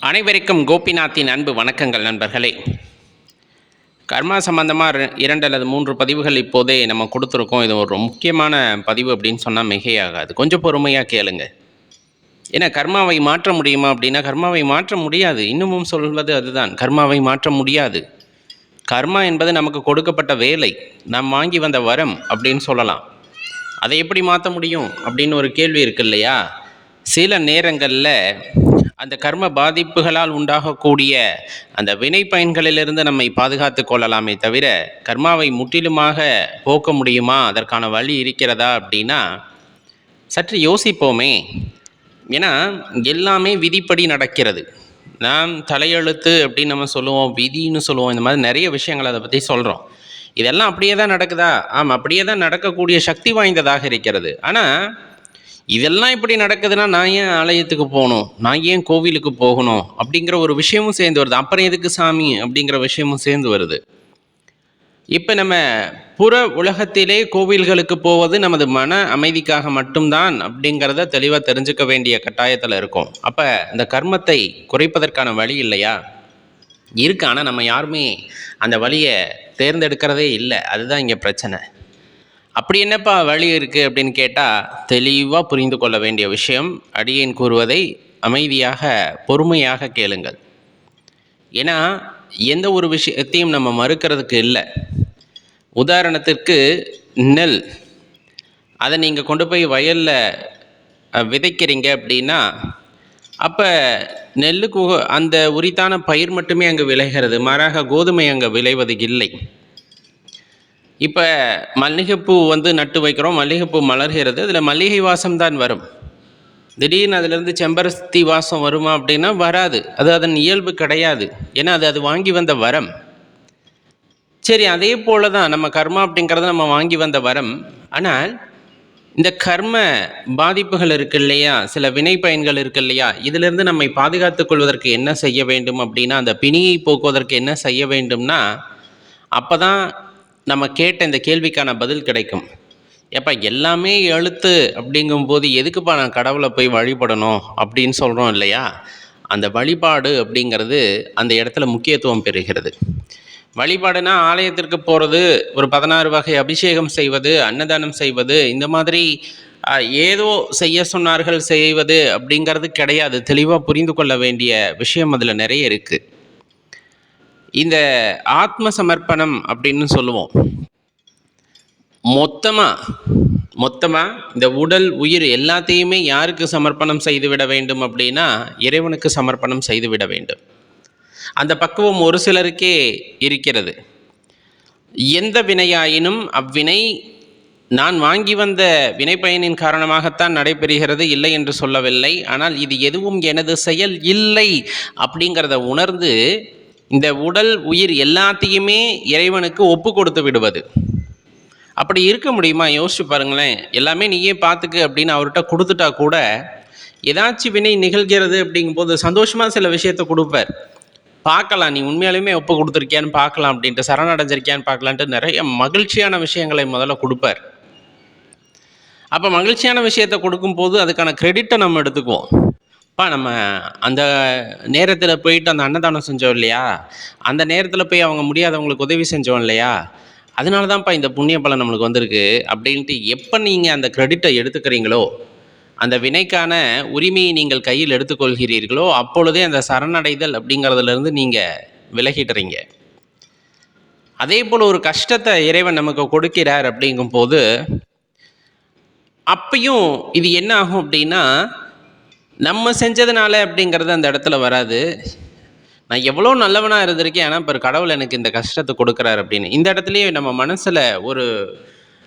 அனைவருக்கும் கோபிநாத்தின் அன்பு வணக்கங்கள் நண்பர்களே. கர்மா சம்பந்தமாக இரண்டு அல்லது மூன்று பதிவுகள் இப்போதே நம்ம கொடுத்துருக்கோம். இது ஒரு முக்கியமான பதிவு அப்படின்னு சொன்னால் மிகையாகாது. கொஞ்சம் பொறுமையாக கேளுங்க. ஏன்னா கர்மாவை மாற்ற முடியுமா அப்படின்னா கர்மாவை மாற்ற முடியாது. இன்னமும் சொல்வது அதுதான். கர்மாவை மாற்ற முடியாது. கர்மா என்பது நமக்கு கொடுக்கப்பட்ட வேலை. நாம் வாங்கி வந்த வரம் அப்படின்னு சொல்லலாம். அதை எப்படி மாற்ற முடியும் அப்படின்னு ஒரு கேள்வி இருக்கு இல்லையா? சில நேரங்களில் அந்த கர்ம பாதிப்புகளால் உண்டாகக்கூடிய அந்த வினை பயன்களிலிருந்து நம்மை பாதுகாத்து கொள்ளலாமே தவிர கர்மாவை முற்றிலுமாக போக்க முடியுமா? அதற்கான வழி இருக்கிறதா அப்படின்னா சற்று யோசிப்போமே. ஏன்னா எல்லாமே விதிப்படி நடக்கிறது. நாம் தலையெழுத்து அப்படின்னு நம்ம சொல்லுவோம் விதின்னு சொல்லுவோம் இந்த மாதிரி நிறைய விஷயங்கள் அதை பற்றி சொல்கிறோம் இதெல்லாம் அப்படியே தான் நடக்குதா? ஆமாம் அப்படியே தான் நடக்கக்கூடிய சக்தி வாய்ந்ததாக இருக்கிறது. ஆனால் இதெல்லாம் இப்படி நடக்குதுன்னா நான் ஏன் ஆலயத்துக்கு போகணும்? நான் ஏன் கோவிலுக்கு போகணும்? அப்படிங்கிற ஒரு விஷயமும் சேர்ந்து வருது. அப்புறம் எதுக்கு சாமி? அப்படிங்கிற விஷயமும் சேர்ந்து வருது. இப்போ நம்ம புற உலகத்திலே கோவில்களுக்கு போவது நமது மன அமைதிக்காக மட்டும்தான் அப்படிங்கிறத தெளிவாக தெரிஞ்சுக்க வேண்டிய கட்டாயத்தில் இருக்கும். அப்போ இந்த கர்மத்தை குறைப்பதற்கான வழி இல்லையா? இருக்கு. ஆனால் நம்ம யாருமே அந்த வழியை தேர்ந்தெடுக்கிறதே இல்லை. அதுதான் இங்கே பிரச்சனை. அப்படி என்னப்பா வழி இருக்குது அப்படின்னு கேட்டால் தெளிவாக புரிந்து கொள்ள வேண்டிய விஷயம் அடியேன் கூறுவதை அமைதியாக பொறுமையாக கேளுங்கள். ஏன்னா எந்த ஒரு விஷயத்தையும் நம்ம மறுக்கிறதுக்கு இல்லை. உதாரணத்திற்கு நெல். அதை நீங்கள் கொண்டு போய் வயலில் விதைக்கிறீங்க அப்படின்னா அப்போ நெல்லுக்கு அந்த உரித்தான பயிர் மட்டுமே அங்கே விளைகிறது மாறாக கோதுமை அங்கே விளைவது இல்லை. இப்போ மல்லிகைப்பூ வந்து நட்டு வைக்கிறோம். மல்லிகைப்பூ மலர்கிறது. அதில் மல்லிகை வாசம் தான் வரும். திடீர்னு அதிலிருந்து செம்பரஸ்தி வாசம் வருமா அப்படின்னா வராது. அது அதன் இயல்பு கிடையாது. ஏன்னா அது அது வாங்கி வந்த வரம். சரி அதே போல தான் நம்ம கர்மா அப்படிங்கிறது நம்ம வாங்கி வந்த வரம். ஆனால் இந்த கர்ம பாதிப்புகள் இருக்கு இல்லையா? சில வினை பயன்கள் இருக்கு இல்லையா? இதிலிருந்து நம்மை பாதுகாத்துக் கொள்வதற்கு என்ன செய்ய வேண்டும் அப்படின்னா அந்த பிணியை போக்குவதற்கு என்ன செய்ய வேண்டும்னா அப்போ தான் நம்ம கேட்ட இந்த கேள்விக்கான பதில் கிடைக்கும். ஏப்பா எல்லாமே எழுத்து அப்படிங்கும்போது எதுக்குப்பா நான் கடவுளை போய் வழிபடணும் அப்படின்னு சொல்கிறோம் இல்லையா? அந்த வழிபாடு அப்படிங்கிறது அந்த இடத்துல முக்கியத்துவம் பெறுகிறது. வழிபாடுனா ஆலயத்திற்கு போகிறது ஒரு பதினாறு வகை அபிஷேகம் செய்வது அன்னதானம் செய்வது இந்த மாதிரி ஏதோ செய்ய சொன்னார்கள் செய்வது அப்படிங்கிறது கிடையாது. தெளிவாக புரிந்து கொள்ள வேண்டிய விஷயம் அதில் நிறைய இருக்குது இந்த ஆத்ம சமர்ப்பணம் அப்படின்னு சொல்லுவோம். மொத்தமாக மொத்தமாக இந்த உடல் உயிர் எல்லாத்தையுமே யாருக்கு சமர்ப்பணம் செய்துவிட வேண்டும் அப்படின்னா இறைவனுக்கு சமர்ப்பணம் செய்துவிட வேண்டும். அந்த பக்குவம் ஒரு சிலருக்கே இருக்கிறது. எந்த வினையாயினும் அவ்வினை நான் வாங்கி வந்த வினைப்பயனின் காரணமாகத்தான் நடைபெறுகிறது இல்லை என்று சொல்லவில்லை. ஆனால் இது எதுவும் எனது செயல் இல்லை அப்படிங்கிறத உணர்ந்து இந்த உடல் உயிர் எல்லாத்தையுமே இறைவனுக்கு ஒப்பு கொடுத்து விடுவது. அப்படி இருக்க முடியுமா? யோசிச்சு பாருங்களேன். எல்லாமே நீயே பார்த்துக்கு அப்படின்னு அவர்கிட்ட கொடுத்துட்டா கூட ஏதாச்சும் வினை நிகழ்கிறது அப்படிங்கும்போது சந்தோஷமாக சில விஷயத்த கொடுப்பார். பார்க்கலாம் நீ உண்மையாலுமே ஒப்பு கொடுத்துருக்கியான்னு பார்க்கலாம் அப்படின்ட்டு சரணடைஞ்சிருக்கியான்னு பார்க்கலான்ட்டு நிறைய மகிழ்ச்சியான விஷயங்களை முதல்ல கொடுப்பார். அப்போ மகிழ்ச்சியான விஷயத்தை கொடுக்கும்போது அதுக்கான கிரெடிட்டை நம்ம எடுத்துக்குவோம். அப்பா நம்ம அந்த நேரத்தில் போயிட்டு அந்த அன்னதானம் செஞ்சோம் இல்லையா? அந்த நேரத்தில் போய் அவங்க முடியாதவங்களுக்கு உதவி செஞ்சோம் இல்லையா? அதனால தான்ப்பா இந்த புண்ணிய பலன் நம்மளுக்கு வந்திருக்கு அப்படின்ட்டு எப்போ நீங்கள் அந்த கிரெடிட்டை எடுத்துக்கிறீங்களோ அந்த வினைக்கான உரிமையை நீங்கள் கையில் எடுத்துக்கொள்கிறீர்களோ அப்பொழுதே அந்த சரணடைதல் அப்படிங்கிறதுலேருந்து நீங்கள் விலகிடுறீங்க அதே போல் ஒரு கஷ்டத்தை இறைவன் நமக்கு கொடுக்கிறார் அப்படிங்கும்போது அப்பையும் இது என்ன ஆகும் அப்படின்னா நம்ம செஞ்சதுனால அப்படிங்கிறது அந்த இடத்துல வராது. நான் எவ்வளோ நல்லவனாக இருந்திருக்கேன் ஆனால் இப்போ கடவுள் எனக்கு இந்த கஷ்டத்தை கொடுக்குறாரு அப்படின்னு. இந்த இடத்துலையே நம்ம மனசில் ஒரு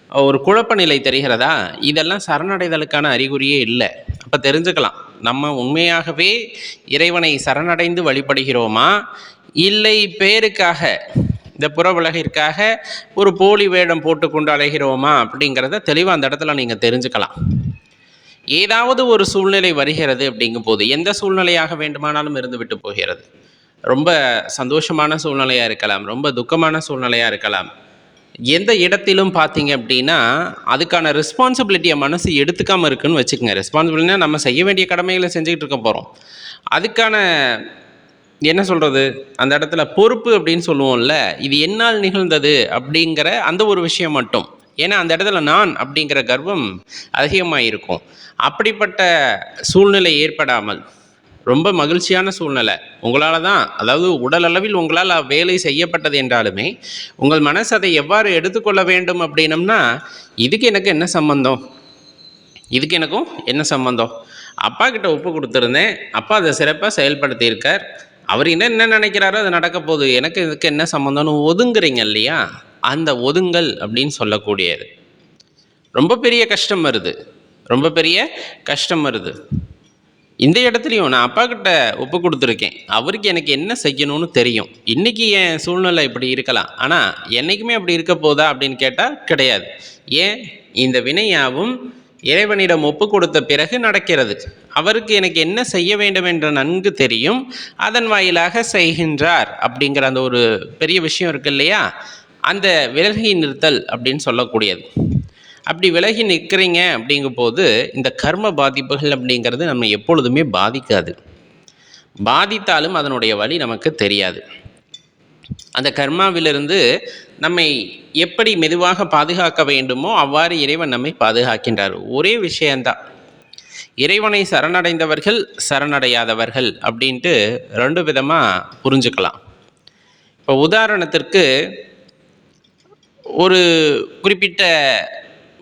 ஒரு குழப்ப நிலை தெரிகிறதா? இதெல்லாம் சரணடைதலுக்கான அறிகுறியே இல்லை. அப்போ தெரிஞ்சுக்கலாம். நம்ம உண்மையாகவே இறைவனை சரணடைந்து வழிபடுகிறோமா? இல்லை பேருக்காக இந்த புற உலகிற்காக ஒரு போலி வேடம் போட்டுக்கொண்டு அலைகிறோமா? அப்படிங்கிறத தெளிவாக அந்த இடத்துல நீங்கள் தெரிஞ்சுக்கலாம். ஏதாவது ஒரு சூழ்நிலை வருகிறது அப்படிங்கும்போது எந்த சூழ்நிலையாக வேண்டுமானாலும் இருந்து விட்டு போகிறது. ரொம்ப சந்தோஷமான சூழ்நிலையாக இருக்கலாம் ரொம்ப துக்கமான சூழ்நிலையாக இருக்கலாம். எந்த இடத்திலும் பார்த்தீங்க அப்படின்னா அதுக்கான ரெஸ்பான்சிபிலிட்டியை மனசு எடுத்துக்காமல் இருக்குன்னு வச்சுக்கோங்க. ரெஸ்பான்சிபிலிட்டினா நம்ம செய்ய வேண்டிய கடமைகளை செஞ்சுக்கிட்டு இருக்க போகிறோம் அதுக்கான என்ன சொல்கிறது அந்த இடத்துல பொறுப்பு அப்படின்னு சொல்லுவோம்ல இது என்னால் நிகழ்ந்தது அப்படிங்கிற அந்த ஒரு விஷயம் மட்டும். ஏன்னா அந்த இடத்துல நான் அப்படிங்கிற கர்வம் அதிகமாக இருக்கும் அப்படிப்பட்ட சூழ்நிலை ஏற்படாமல் ரொம்ப மகிழ்ச்சியான சூழ்நிலை உங்களால் தான் அதாவது உடல் அளவில் உங்களால் வேலை செய்யப்பட்டது என்றாலுமே உங்கள் மனசு அதை எவ்வாறு எடுத்துக்கொள்ள வேண்டும் அப்படின்னம்னா இதுக்கு எனக்கு என்ன சம்பந்தம்? இதுக்கு எனக்கும் என்ன சம்பந்தம்? அப்பா கிட்ட ஒப்பு கொடுத்துருந்தேன். அப்பா அதை சிறப்பாக செயல்படுத்தியிருக்கார். அவர் என்ன என்ன நினைக்கிறாரோ அது நடக்க போகுது. எனக்கு இதுக்கு என்ன சம்மந்தம்னு ஒதுங்குறீங்க இல்லையா? அந்த ஒதுங்கல் அப்படின்னு சொல்லக்கூடியது. ரொம்ப பெரிய கஷ்டம் வருது. ரொம்ப பெரிய கஷ்டம் வருது. இந்த இடத்துலையும் நான் அப்பா கிட்ட ஒப்பு கொடுத்துருக்கேன். அவருக்கு எனக்கு என்ன செய்யணும்னு தெரியும். இன்றைக்கி என் சூழ்நிலை இப்படி இருக்கலாம். ஆனால் என்னைக்குமே அப்படி இருக்க போதா அப்படின்னு கேட்டால் கிடையாது. ஏன்? இந்த வினையாவும் இறைவனிடம் ஒப்பு கொடுத்த பிறகு நடக்கிறது. அவருக்கு எனக்கு என்ன செய்ய வேண்டும் என்று நன்கு தெரியும். அதன் வாயிலாக செய்கின்றார் அப்படிங்கிற அந்த ஒரு பெரிய விஷயம் இருக்கு இல்லையா? அந்த விலகி நிறுத்தல் அப்படின்னு சொல்லக்கூடியது. அப்படி விலகி நிற்கிறீங்க அப்படிங்கும்போது இந்த கர்ம பாதிப்புகள் அப்படிங்கிறது நம்ம எப்பொழுதுமே பாதிக்காது. பாதித்தாலும் அதனுடைய வழி நமக்கு தெரியாது. அந்த கர்மாவிலிருந்து நம்மை எப்படி மெதுவாக பாதுகாக்க வேண்டுமோ அவ்வாறு இறைவன் நம்மை பாதுகாக்கின்றார். ஒரே விஷயந்தான் இறைவனை சரணடைந்தவர்கள் சரணடையாதவர்கள் அப்படின்ட்டு ரெண்டு விதமாக புரிஞ்சுக்கலாம். இப்போ உதாரணத்திற்கு ஒரு குறிப்பிட்ட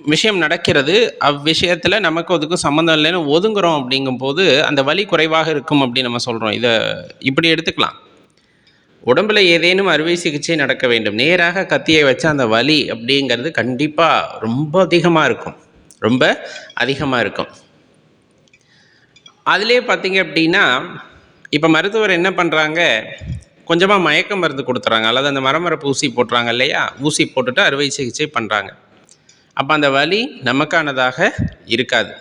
விஷயம் நடக்கிறது அவ்விஷயத்தில் நமக்கு அதுக்கும் சம்மந்தம் இல்லைன்னு ஒதுங்குறோம் அப்படிங்கும்போது அந்த வலி குறைவாக இருக்கும் அப்படின்னு நம்ம சொல்கிறோம் இதை இப்படி எடுத்துக்கலாம். உடம்புல ஏதேனும் அறுவை சிகிச்சை நடக்க வேண்டும். நேராக கத்தியை வச்ச அந்த வலி அப்படிங்கிறது கண்டிப்பாக ரொம்ப அதிகமாக இருக்கும். ரொம்ப அதிகமாக இருக்கும். அதிலே பார்த்தீங்க அப்படின்னா இப்போ மருத்துவர் என்ன பண்ணுறாங்க கொஞ்சமாக மயக்க மருந்து கொடுத்துறாங்க. அல்லது அந்த மரமரப்பு ஊசி போட்டுறாங்க இல்லையா? ஊசி போட்டுட்டு அறுவை சிகிச்சை பண்ணுறாங்க அப்போ அந்த வலி நமக்கானதாக இருக்காது.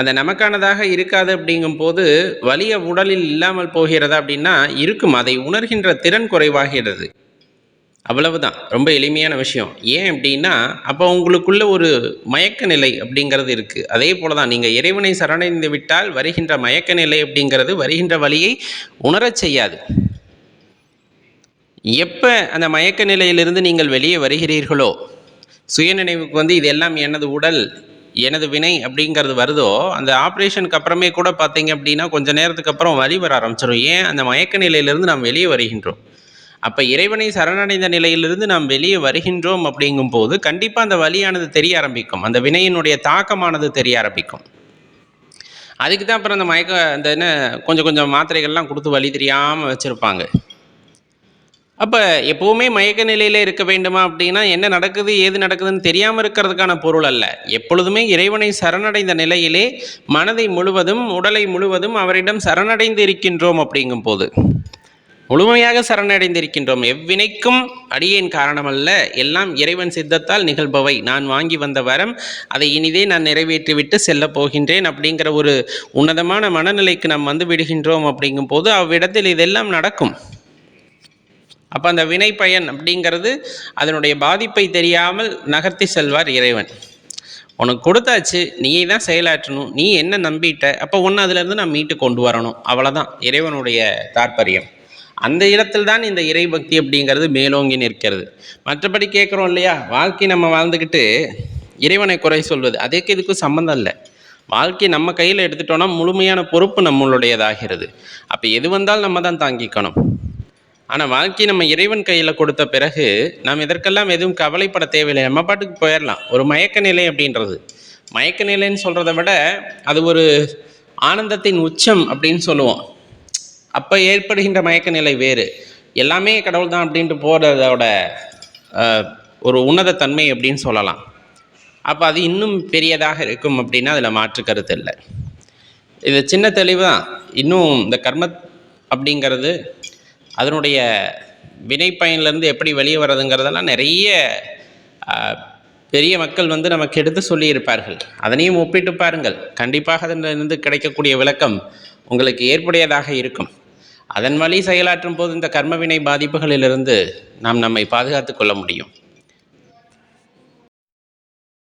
அந்த நமக்கானதாக இருக்காது அப்படிங்கும்போது வலிய உடலில் இல்லாமல் போகிறதா அப்படின்னா இருக்கும். அதை உணர்கின்ற திறன் குறைவாகிறது. அவ்வளவுதான். ரொம்ப எளிமையான விஷயம். ஏன் அப்படின்னா அப்போ உங்களுக்குள்ள ஒரு மயக்க நிலை அப்படிங்கிறது இருக்குது அதே போல தான் நீங்கள் இறைவனை சரணடைந்து விட்டால் வருகின்ற மயக்க நிலை அப்படிங்கிறது வருகின்ற வழியை உணரச் செய்யாது. எப்போ அந்த மயக்க நிலையிலிருந்து நீங்கள் வெளியே வருகிறீர்களோ சுயநினைவுக்கு வந்து இது எல்லாம் எனது உடல் எனது வினை அப்படிங்கிறது வருதோ அந்த ஆப்ரேஷனுக்கு அப்புறமே கூட பார்த்தீங்க அப்படின்னா கொஞ்ச நேரத்துக்கு அப்புறம் வழி வர ஆரம்பிச்சிடும் ஏன்? அந்த மயக்க நிலையிலிருந்து நாம் வெளியே வருகின்றோம். அப்போ இறைவனை சரணடைந்த நிலையிலிருந்து நாம் வெளியே வருகின்றோம் அப்படிங்கும்போது கண்டிப்பாக அந்த வலியானது தெரிய ஆரம்பிக்கும். அந்த வினையினுடைய தாக்கமானது தெரிய ஆரம்பிக்கும். அதுக்கு தான் அப்புறம் அந்த மயக்க அந்த என்ன கொஞ்சம் கொஞ்சம் மாத்திரைகள்லாம் கொடுத்து வழி தெரியாமல் வச்சுருப்பாங்க. அப்போ எப்போவுமே மயக்க நிலையில் இருக்க வேண்டுமா அப்படின்னா என்ன நடக்குது ஏது நடக்குதுன்னு தெரியாமல் இருக்கிறதுக்கான பொருள் அல்ல. எப்பொழுதுமே இறைவனை சரணடைந்த நிலையிலே மனதை முழுவதும் உடலை முழுவதும் அவரிடம் சரணடைந்து இருக்கின்றோம் அப்படிங்கும் போது முழுமையாக சரணடைந்திருக்கின்றோம் எவ்வினைக்கும் அடியேன் காரணமல்ல. எல்லாம் இறைவன் சித்தத்தால் நிகழ்பவை. நான் வாங்கி வந்த வரம் அதை இனிதே நான் நிறைவேற்றிவிட்டு செல்ல போகின்றேன் அப்படிங்கிற ஒரு உன்னதமான மனநிலைக்கு நாம் வந்து விடுகின்றோம் அப்படிங்கும்போது அவ்விடத்தில் இதெல்லாம் நடக்கும். அப்போ அந்த வினை பயன் அப்படிங்கிறது அதனுடைய பாதிப்பை தெரியாமல் நகர்த்தி செல்வார் இறைவன். உனக்கு கொடுத்தாச்சு நீ தான் செயலாற்றணும் நீ என்ன நம்பிட்ட? அப்போ ஒன்று அதுலேருந்து நான் மீட்டு கொண்டு வரணும். அவ்வளோதான் இறைவனுடைய தாற்பயம். அந்த இடத்தில் தான் இந்த இறைபக்தி அப்படிங்கிறது மேலோங்கி நிற்கிறது. மற்றபடி கேட்குறோம் இல்லையா? வாழ்க்கை நம்ம வாழ்ந்துக்கிட்டு இறைவனை குறை சொல்வது அதுக்கு இதுக்கும் சம்மந்தம் இல்லை. வாழ்க்கை நம்ம கையில் எடுத்துட்டோம்னா முழுமையான பொறுப்பு நம்மளுடையதாகிறது. அப்போ எது வந்தாலும் நம்ம தான் தாங்கிக்கணும். ஆனால் வாழ்க்கை நம்ம இறைவன் கையில் கொடுத்த பிறகு நாம் இதற்கெல்லாம் எதுவும் கவலைப்பட தேவையில்லை. நம்ம பாட்டுக்கு போயிடலாம் ஒரு மயக்க நிலை அப்படின்றது. மயக்க நிலைன்னு சொல்கிறத விட அது ஒரு ஆனந்தத்தின் உச்சம் அப்படின்னு சொல்லுவோம். அப்போ ஏற்படுகின்ற மயக்க நிலை வேறு. எல்லாமே கடவுள் தான் அப்படின்ட்டு போகிறதோட ஒரு உன்னத தன்மை அப்படின்னு சொல்லலாம். அப்போ அது இன்னும் பெரியதாக இருக்கும் அப்படின்னா அதில் மாற்று கருத்து இல்லை. இது சின்ன தெளிவு தான். இன்னும் இந்த கர்ம அப்படிங்கிறது அதனுடைய வினைப்பயன்லேருந்து எப்படி வெளியே வர்றதுங்கிறதெல்லாம் நிறைய பெரிய மக்கள் வந்து நமக்கு எடுத்து சொல்லியிருப்பார்கள். அதனையும் ஒப்பிட்டு பாருங்கள். கண்டிப்பாக அதிலிருந்து கிடைக்கக்கூடிய விளக்கம் உங்களுக்கு ஏற்புடையதாக இருக்கும். அதன் வழி செயலாற்றும் போது இந்த கர்மவினை பாதிப்புகளிலிருந்து நாம் நம்மை பாதுகாத்து கொள்ள முடியும்.